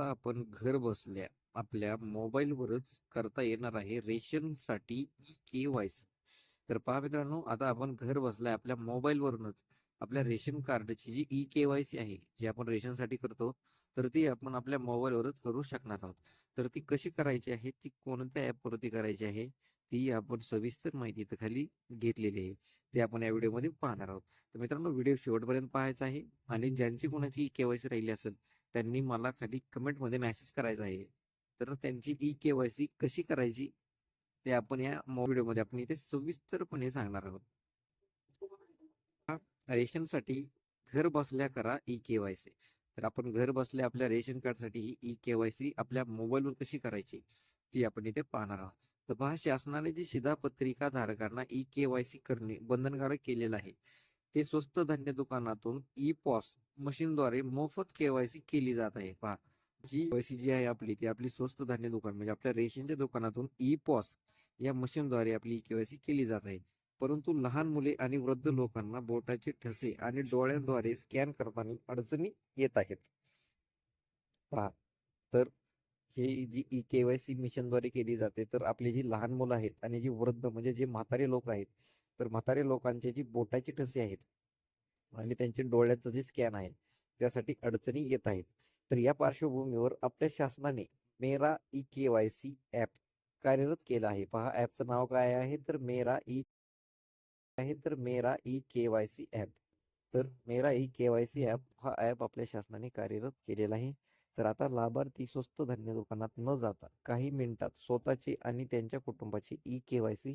आता आपण घर बसल्या आपल्या मोबाईलवरच करता येणार आहे रेशनसाठी ई के वाय सी तर पहा मित्रांनो आता आपण घर बसल्या आपल्या मोबाईलवरूनच आपल्या रेशन कार्डची जी ई के वाय सी आहे जी आपण रेशनसाठी करतो तर ती आपण आपल्या मोबाईलवरच करू शकणार आहोत. तर ती कशी करायची आहे ती कोणत्या ॲपवरती करायची आहे ती आपण सविस्तर माहिती इथं खाली घेतलेली आहे. ते आपण या व्हिडिओमध्ये पाहणार आहोत. तर मित्रांनो व्हिडिओ शेवटपर्यंत पाहायचा आहे आणि ज्यांची कोणाची ई के वाय सी राहिली असेल त्यांनी मला खाली कमेंटमध्ये मेसेज करायचा आहे. तर त्यांची ई के वाय सी कशी करायची? ते आपण या व्हिडिओमध्ये आपण इथे सविस्तरपणे सांगणार आहोत. रेशनसाठी घर बसल्या करा ई के वाय सी. तर आपण घर बसल्या आपल्या रेशन कार्डसाठी ही ई के वाय सी आपल्या मोबाईलवर कशी करायची? ती आपण इथे पाहणार आहोत. तर पहा शासनाने जी शिधापत्रिका धारकांना ई के वाय सी करणे बंधनकारक केलेलं आहे ते स्वस्त धान्य दुकानातून ई पॉस मशीनद्वारे मोफत केवायसी केली जात आहे. पहा जी केवायसी जी आहे आपली ती आपली स्वस्त धान्य दुकान म्हणजे आपल्या रेशनच्या दुकानातून ई पॉस या मशीनद्वारे आपली केवायसी केली जात आहे. परंतु लहान मुले आणि वृद्ध लोकांना बोटाचे ठसे आणि डोळ्यांद्वारे स्कॅन करताना अडचणी येत आहेत. पहा तर हे जी ई के वाय सी मिशनद्वारे केली जाते तर आपली जी लहान मुलं आहेत आणि जी वृद्ध म्हणजे जे म्हातारे लोक आहेत तर म्हातारे लोकांचे जी बोटाची ठसे आहेत आणि त्यांचे डोळ्याचं जे स्कॅन आहे त्यासाठी अडचणी येत आहेत. तर या पार्श्वभूमीवर आपल्या शासनाने Mera E K Y C app कार्यरत केला आहे. पहा ॲपचं नाव काय आहे? तर मेरा ई आहे तर Mera E K Y C app. तर Mera E K Y C app हा ॲप आपल्या शासनाने कार्यरत केलेला आहे. तर आता लाभार्थी स्वस्त धान्य दुकानात न जाता काही मिनिटात स्वतःची आणि त्यांच्या कुटुंबाची ई के वाय सी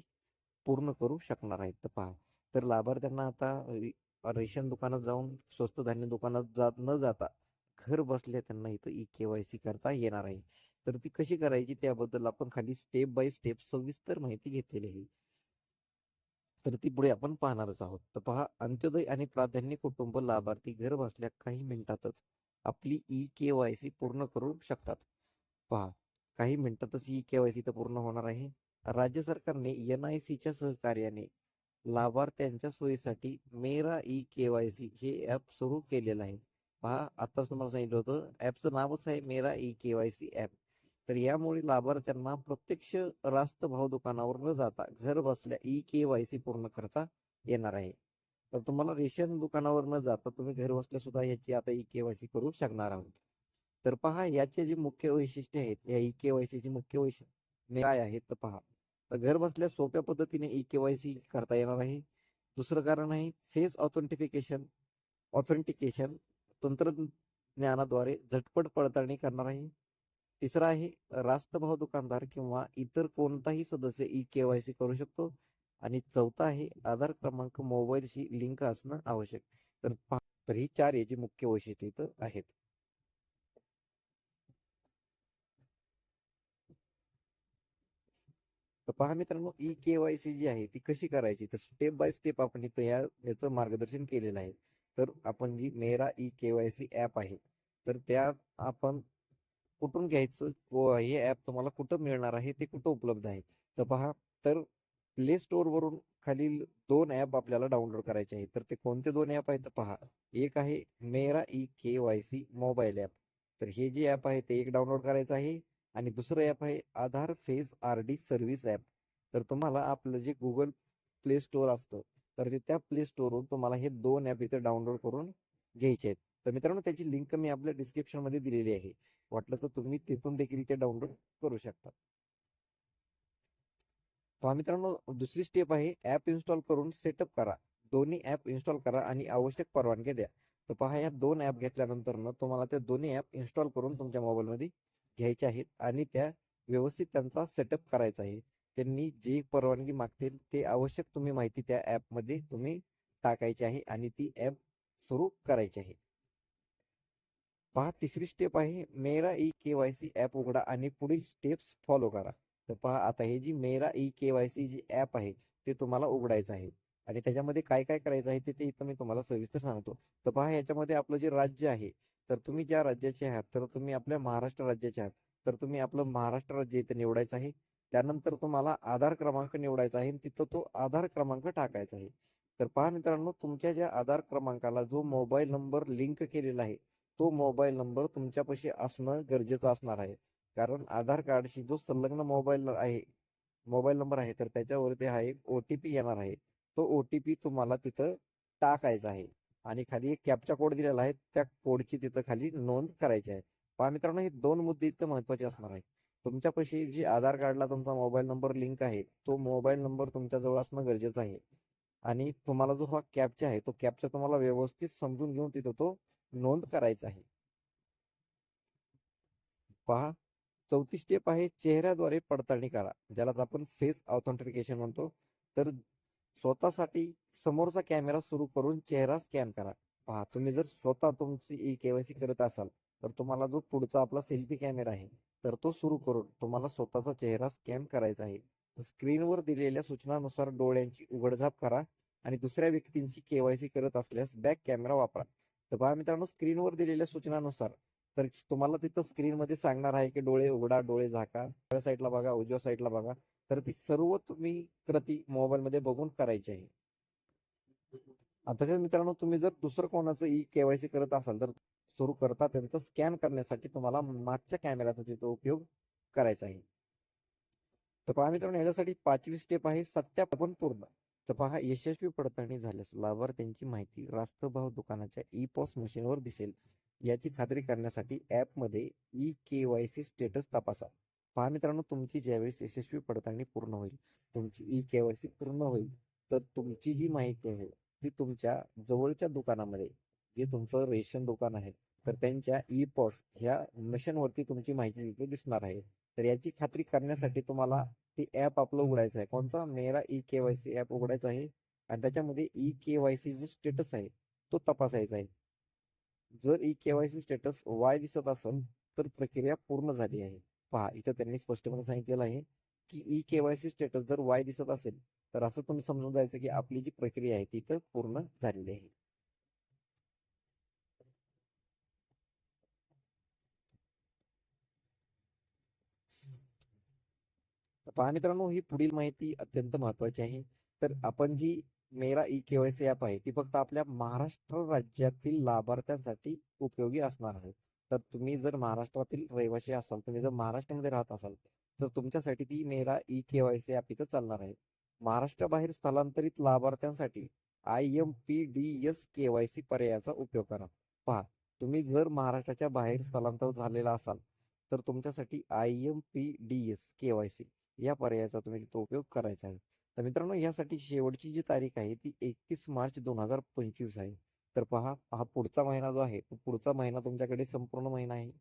पूर्ण करू शकणार आहेत. तर पहा तर लाभार्थ्यांना आता रेशन दुकानात जाऊन स्वस्त धान्य दुकानात जात न जाता घर बसल्या त्यांना इथं ई के वाय सी करता येणार आहे. तर ती कशी करायची त्याबद्दल आपण खाली स्टेप बाय स्टेप सविस्तर माहिती घेतलेली आहे. तर ती पुढे आपण पाहणारच आहोत. तर पहा अंत्योदय आणि प्राधान्य कुटुंब लाभार्थी घर बसल्या काही मिनिटातच आपली ई के वाय सी पूर्ण करू शकतात. पहा काही मिनिटातच ई के वाय सी तर पूर्ण होणार आहे. राज्य सरकारने एन आय सीच्या सहकार्याने लाभार्थ्यांच्या सोयीसाठी Mera E K Y C हे ॲप सुरू केलेलं आहे. पहा आताच तुम्हाला सांगितलं होतं ॲपचं नावच आहे Mera E K Y C app. तर यामुळे लाभार्थ्यांना प्रत्यक्ष रास्त भाव दुकानावर न जाता घर बसल्या ई के वाय सी पूर्ण करता येणार आहे. तर तुम्हाला रेशन दुकानावर न जाता तुम्ही घर बसल्या सुद्धा याची आता ई के वाय सी करू शकणार आहोत. तर पहा याचे जे मुख्य वैशिष्ट्य आहेत या ई के वाय सीची मुख्य वैशिष्ट्य काय आहेत तर पहा. तर घर बसल्या सोप्या पद्धतीने ई के वाय सी करता येणार आहे. दुसरं कारण आहे फेस ऑथेंटिफिकेशन ऑथेंटिकेशन तंत्रज्ञानाद्वारे झटपट पडताळणी करणार आहे. तिसरा आहे रास्त भाव दुकानदार किंवा इतर कोणताही सदस्य ई के वाय सी करू शकतो. आणि चौथा आहे आधार क्रमांक मोबाईलशी लिंक असणं आवश्यक. तर ही चार याची मुख्य वैशिष्ट्ये इथं आहेत. तर पहा मित्रांनो ई के वाय सी जी आहे ती कशी करायची? तर स्टेप बाय स्टेप आपण इथं या याचं मार्गदर्शन केलेलं आहे. तर आपण जी Mera E K Y C app आहे तर त्या आपण कुठून घ्यायचं? हे ॲप तुम्हाला कुठं मिळणार आहे? ते कुठं उपलब्ध आहे? तर पहा तर प्ले स्टोअरवरून खालील दोन ॲप आपल्याला डाउनलोड करायचे आहेत. तर ते कोणते दोन ॲप आहेत? तर पहा एक आहे Mera E K Y C mobile app. तर हे जे ॲप आहे ते एक डाउनलोड करायचं आहे. आणि दुसरं ॲप आहे Aadhaar face R D service app. तर तुम्हाला आपलं जे गुगल प्ले स्टोअर असतं तर ते त्या प्ले स्टोअरवरून तुम्हाला हे दोन ॲप इथे डाउनलोड करून घ्यायचे आहेत. तर मित्रांनो त्याची लिंक मी आपल्या डिस्क्रिप्शनमध्ये दिलेली आहे. वाटलं तर तुम्ही तिथून देखील ते डाउनलोड करू शकता. पहा मित्रांनो दुसरी स्टेप आहे ॲप इन्स्टॉल करून सेटअप करा. दोन्ही ॲप इन्स्टॉल करा आणि आवश्यक परवानगी द्या. तर पहा या दोन ॲप घेतल्यानंतर ना तुम्हाला त्या दोन्ही ॲप इन्स्टॉल करून तुमच्या मोबाईलमध्ये घ्यायचे आहेत आणि त्या व्यवस्थित त्यांचा सेटअप करायचा आहे. त्यांनी जी परवानगी मागतील ते आवश्यक तुम्ही माहिती त्या ॲपमध्ये तुम्ही टाकायची आहे आणि ती ॲप सुरू करायची आहे. पहा तिसरी स्टेप आहे Mera E K Y C app उघडा आणि पुढील स्टेप्स फॉलो करा. तर पहा आता हे जी Mera E K Y C जी ॲप आहे ते तुम्हाला उघडायचं आहे. आणि त्याच्यामध्ये काय काय करायचं आहे ते ते इथं मी तुम्हाला सविस्तर सांगतो. तर पहा याच्यामध्ये आपलं जे राज्य आहे तर तुम्ही ज्या राज्याचे आहात तर तुम्ही आपल्या महाराष्ट्र राज्याचे आहात. तर तुम्ही आपलं महाराष्ट्र राज्य इथं निवडायचं आहे. त्यानंतर तुम्हाला आधार क्रमांक निवडायचा आहे तिथं तो आधार क्रमांक टाकायचा आहे. तर पहा मित्रांनो तुमच्या ज्या आधार क्रमांकाला जो मोबाईल नंबर लिंक केलेला आहे तो मोबाईल नंबर तुमच्यापाशी असणं गरजेचं असणार आहे. कारण आधार कार्डशी जो संलग्न मोबाईल आहे मोबाईल नंबर आहे तर त्याच्यावरती हा एक ओ टी पी येणार आहे. तो ओ टी पी तुम्हाला तिथं टाकायचा आहे. आणि खाली एक कॅपचा कोड दिलेला आहे. त्या कोडची तिथं खाली नोंद करायची आहे. पहा मित्रांनो हे दोन मुद्दे इथं महत्त्वाचे असणार आहेत. तुमच्यापाशी जी आधार कार्डला तुमचा मोबाईल नंबर लिंक आहे तो मोबाईल नंबर तुमच्याजवळ असणं गरजेचं आहे. आणि तुम्हाला जो हा कॅपचा आहे तो कॅपचा तुम्हाला व्यवस्थित समजून घेऊन तिथं तो नोंद करायचा आहे. पहा चौथी स्टेप आहे चेहऱ्याद्वारे पडताळणी करा. ज्यालाच आपण फेस ऑथेंटिकेशन म्हणतो. तर स्वतःसाठी समोरचा कॅमेरा सुरू करून चेहरा स्कॅन करा. पहा तुम्ही जर स्वतः तुमची ई केवायसी करत असाल तर तुम्हाला जो पुढचा आपला सेल्फी कॅमेरा आहे तर तो सुरू करून तुम्हाला स्वतःचा चेहरा स्कॅन करायचा आहे. स्क्रीनवर दिलेल्या सूचनानुसार डोळ्यांची उघडझाप करा आणि दुसऱ्या व्यक्तींची केवायसी करत असल्यास बॅक कॅमेरा वापरा. तर पहा मित्रांनो स्क्रीनवर दिलेल्या सूचनानुसार तर तुम्हाला तिथं स्क्रीनमध्ये सांगणार आहे की डोळे उघडा डोळे झाका. साईडला बघा उजव्या साईडला बघा. तर ती सर्व तुम्ही कृती मोबाईलमध्ये बघून करायची आहे. आताच्या मित्रांनो तुम्ही जर दुसरं कोणाचं ई केवायसी करत असाल तर सुरू करता त्यांचं स्कॅन करण्यासाठी तुम्हाला मागच्या कॅमेऱ्याचा तिथं उपयोग करायचा आहे. तर पहा मित्रांनो याच्यासाठी पाचवी स्टेप आहे सत्यापन पूर्ण. तर पहा यशस्वी पडताळणी झाल्यास लाभार्थ्यांची माहिती रास्तभाव दुकानाच्या ई पॉस मशीनवर दिसेल. याची खात्री करण्यासाठी ॲपमध्ये E K Y C status तपासा. पहा मित्रांनो तुमची ज्यावेळेस यशस्वी पडताळणी पूर्ण होईल तुमची ई केवायसी पूर्ण होईल तर तुमची जी माहिती आहे ती तुमच्या जवळच्या दुकानामध्ये जे तुमचं रेशन दुकान आहे तर त्यांच्या ई पॉस ह्या मशीनवरती तुमची माहिती तिथे दिसणार आहे. तर याची खात्री करण्यासाठी तुम्हाला ते ॲप आपलं उघडायचं आहे. कोणचा Mera E K Y C app उघडायचा आहे आणि त्याच्यामध्ये ई के वाय सी जो स्टेटस आहे तो तपासायचा आहे. जर E K Y C status Y दिसत असेल तर प्रक्रिया पूर्ण झाली आहे. पहा इथं त्यांनी स्पष्टपणे सांगितलेलं आहे की ई केवायसी स्टेटस जर वाय दिसत असेल तर असं तुम्ही समजून जायचं की आपली जी प्रक्रिया आहे ती तर पूर्ण झालेली आहे. पहा मित्रांनो ही पुढील माहिती अत्यंत महत्वाची आहे. तर आपण जी मेरा ई केवायसी ॲप आहे ती फक्त आपल्या महाराष्ट्र राज्यातील लाभार्थ्यांसाठी उपयोगी असणार आहे. तर तुम्ही जर महाराष्ट्रातील रहिवासी असाल तुम्ही जर महाराष्ट्रामध्ये राहत असाल तर तुमच्यासाठी ती मेरा ई केवायसी ॲप इथं चालणार आहे. महाराष्ट्राबाहेर स्थलांतरित लाभार्थ्यांसाठी I M P D S KYC पर्यायाचा उपयोग करा. पहा तुम्ही जर महाराष्ट्राच्या बाहेर स्थलांतर झालेला असाल तर तुमच्यासाठी I M P D S KYC या पर्यायाचा तुम्ही तिथं उपयोग करायचा आहे. तर मित्रांनो यासाठी शेवटची जी तारीख आहे ती एकतीस मार्च दोन हजार पंचवीस आहे. तर पहा हा पुढचा महिना जो आहे तो पुढचा महिना तुमच्याकडे संपूर्ण महिना आहे.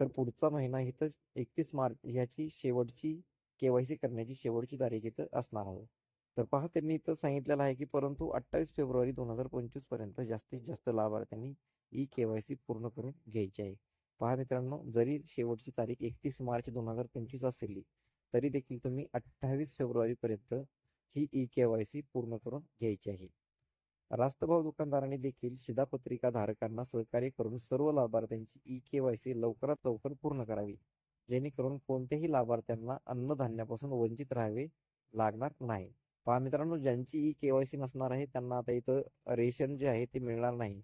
तर पुढचा महिना इथं एकतीस मार्च ह्याची शेवटची केवायसी करण्याची शेवटची तारीख इथं असणार आहे. तर पहा त्यांनी इथं सांगितलेलं आहे की परंतु अठ्ठावीस फेब्रुवारी दोन हजार पंचवीसपर्यंत जास्तीत जास्त लाभार्थ्यांनी ई केवायसी पूर्ण करून घ्यायची आहे. पहा मित्रांनो जरी शेवटची तारीख एकतीस मार्च दोन हजार पंचवीस असेल तरी देखील तुम्ही अठ्ठावीस फेब्रुवारीपर्यंत ही ई के वाय सी पूर्ण करून घ्यायची आहे. रास्तभाव दुकानदारांनी देखील शिधापत्रिका धारकांना सहकार्य करून सर्व लाभार्थ्यांची ई के वाय सी लवकरात लवकर पूर्ण करावी जेणेकरून कोणत्याही लाभार्थ्यांना अन्नधान्यापासून वंचित राहावे लागणार नाही. पहा मित्रांनो ज्यांची ई के वाय सी नसणार आहे त्यांना आता इथं रेशन जे आहे ते मिळणार नाही.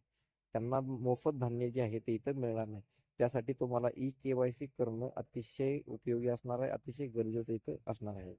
त्यांना मोफत धान्य जे आहे ते इथं मिळणार नाही. त्यासाठी तुम्हाला ई के वाय सी करणं अतिशय उपयोगी असणार आहे अतिशय गरजेचं इथं असणार आहे.